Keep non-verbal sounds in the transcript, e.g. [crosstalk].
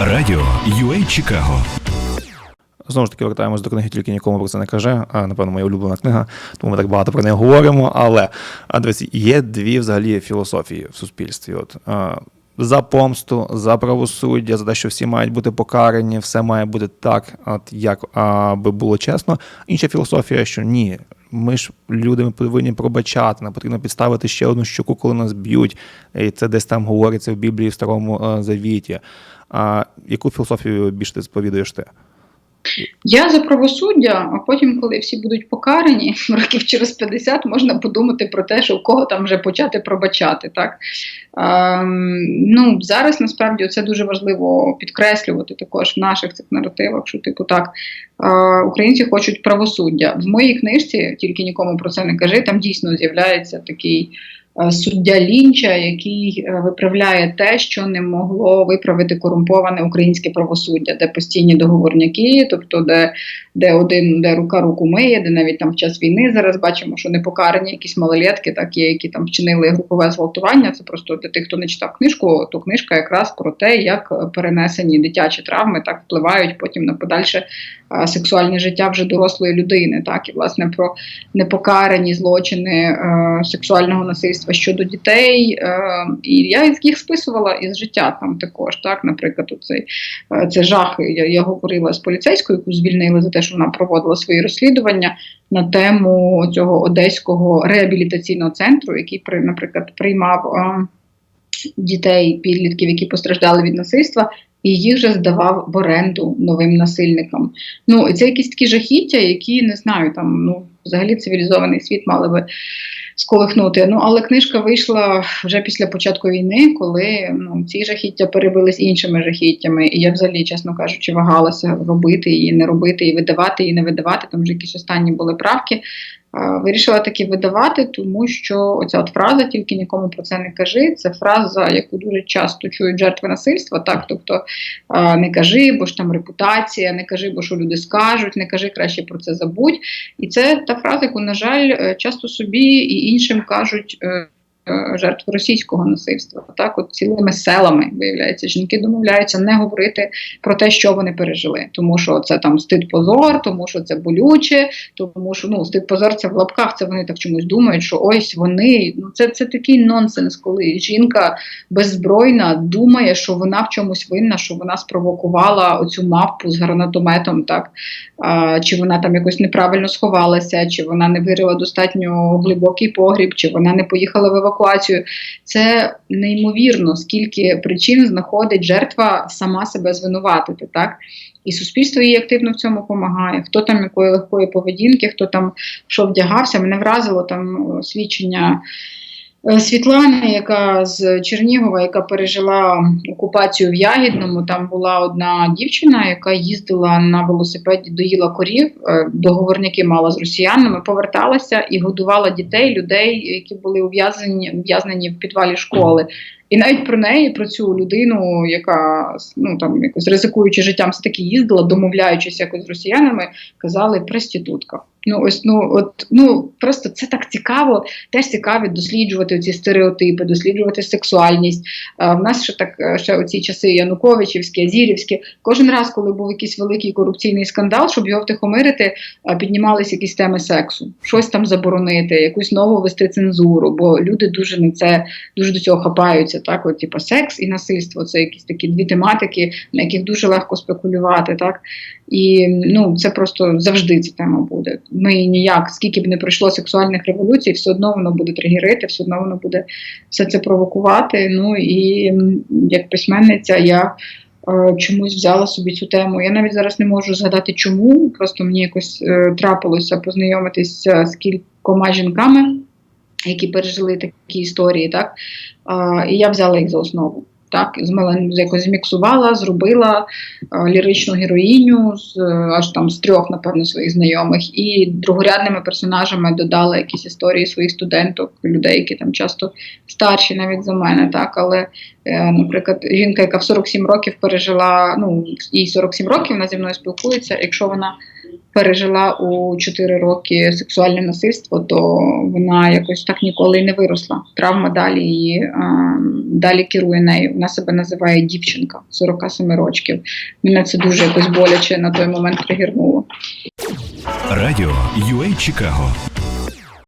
Радіо UA Чикаго. Знову ж таки, вертаємось до книги, тільки нікому про це не каже. А, напевно, моя улюблена книга, тому ми так багато про неї говоримо. Але а, дивись, є дві взагалі філософії в суспільстві. От, а, за помсту, за правосуддя, за те, що всі мають бути покарані, все має бути так, от як аби було чесно. Інша філософія, що ні, ми ж люди повинні пробачати, нам потрібно підставити ще одну щоку, коли нас б'ють. І це десь там говориться в Біблії в Старому е, Завіті. А яку філософію більше ти сповідуєш ти? Я за правосуддя, а потім, коли всі будуть покарані, [laughs] років через 50 можна подумати про те, що в кого там вже почати пробачати. Так? Ем, ну, Зараз насправді це дуже важливо підкреслювати також в наших цих наративах, що типу так, е, українці хочуть правосуддя. В моїй книжці, тільки нікому про це не кажи, там дійсно з'являється такий. Е, Суддя Лінча, який е, виправляє те, що не могло виправити корумповане українське правосуддя, де постійні договорняки, тобто де, де один, де рука руку миє, де навіть там в час війни зараз бачимо, що не покарані якісь малолетки, так є, які там вчинили групове зґвалтування. Це просто для тих, хто не читав книжку, то книжка якраз про те, як перенесені дитячі травми так впливають потім на подальше сексуальне життя вже дорослої людини. Так і власне про непокарані злочини е, сексуального насильства щодо дітей. Е, і я їх списувала із життя там також. Так, наприклад, оцей е, це жах. Я, я говорила з поліцейською, яку звільнили за те, що вона проводила свої розслідування на тему цього одеського реабілітаційного центру, який при, наприклад, приймав. Е, Дітей, підлітків, які постраждали від насильства, і їх же здавав в оренду новим насильникам. Ну і це якісь такі жахіття, які не знаю, там ну взагалі цивілізований світ мали би сколихнути. Ну але книжка вийшла вже після початку війни, коли ну ці жахіття перебились іншими жахіттями. І я взагалі, чесно кажучи, вагалася робити її, не робити, і видавати, і не видавати. Там вже якісь останні були правки. Вирішила таки видавати, тому що оця от фраза тільки нікому про це не кажи. Це фраза, яку дуже часто чують жертви насильства. Так, тобто не кажи, бо ж там репутація, не кажи, бо що люди скажуть, не кажи краще про це забудь. І це та фраза, яку, на жаль, часто собі і іншим кажуть. Жертв російського насильства, так от цілими селами виявляється, жінки домовляються не говорити про те, що вони пережили, тому що це там стид позор, тому що це болюче, тому що ну стид позор це в лапках. Це вони так чомусь думають, що ось вони. Ну це це такий нонсенс, коли жінка беззбройна думає, що вона в чомусь винна, що вона спровокувала оцю мавпу з гранатометом, так? А, чи вона там якось неправильно сховалася, чи вона не вирила достатньо глибокий погріб, чи вона не поїхала в евакуацію евакуацію. Це неймовірно, скільки причин знаходить жертва сама себе звинуватити. так? І суспільство їй активно в цьому допомагає. Хто там якої легкої поведінки, хто там що вдягався, мене вразило там свідчення. Світлани, яка з Чернігова, яка пережила окупацію в Ягідному, там була одна дівчина, яка їздила на велосипеді, доїла корів, договорники мала з росіянами, поверталася і годувала дітей, людей, які були ув'язнені ув'язнені в підвалі школи. І навіть про неї, про цю людину, яка ну там якось ризикуючи життям, все таки їздила, домовляючись якось з росіянами, казали проститутка. Ну ось ну от ну просто це так цікаво, теж цікаво досліджувати ці стереотипи, досліджувати сексуальність. А, в нас ще так ще оці часи Януковичівські, Азірівські. Кожен раз, коли був якийсь великий корупційний скандал, щоб його втихомирити, піднімалися якісь теми сексу, щось там заборонити, якусь нову вести цензуру, бо люди дуже на це дуже до цього хапаються. Так, от типу, секс і насильство це якісь такі дві тематики, на яких дуже легко спекулювати. Так і ну це просто завжди ця тема буде. Ми ніяк, скільки б не пройшло сексуальних революцій, все одно воно буде тригерити, все одно воно буде все це провокувати. Ну і як письменниця я. Е, чомусь взяла собі цю тему. Я навіть зараз не можу згадати, чому. Просто мені якось е, трапилося познайомитися з кількома жінками, які пережили такі історії, так е, і я взяла їх за основу. Так, якось зміксувала, зробила е, ліричну героїню з аж там з трьох, напевно, своїх знайомих, і другорядними персонажами додала якісь історії своїх студенток, людей, які там часто старші навіть за мене. Так, але, е, наприклад, жінка, яка в 47 років пережила, ну їй 47 років, вона зі мною спілкується. Якщо вона пережила у 4 роки сексуальне насильство, то вона якось так ніколи не виросла. Травма далі її далі керує нею. Вона себе називає дівчинка 47 років. Мене це дуже якось боляче на той момент пригірнуло. Радіо UA Чикаго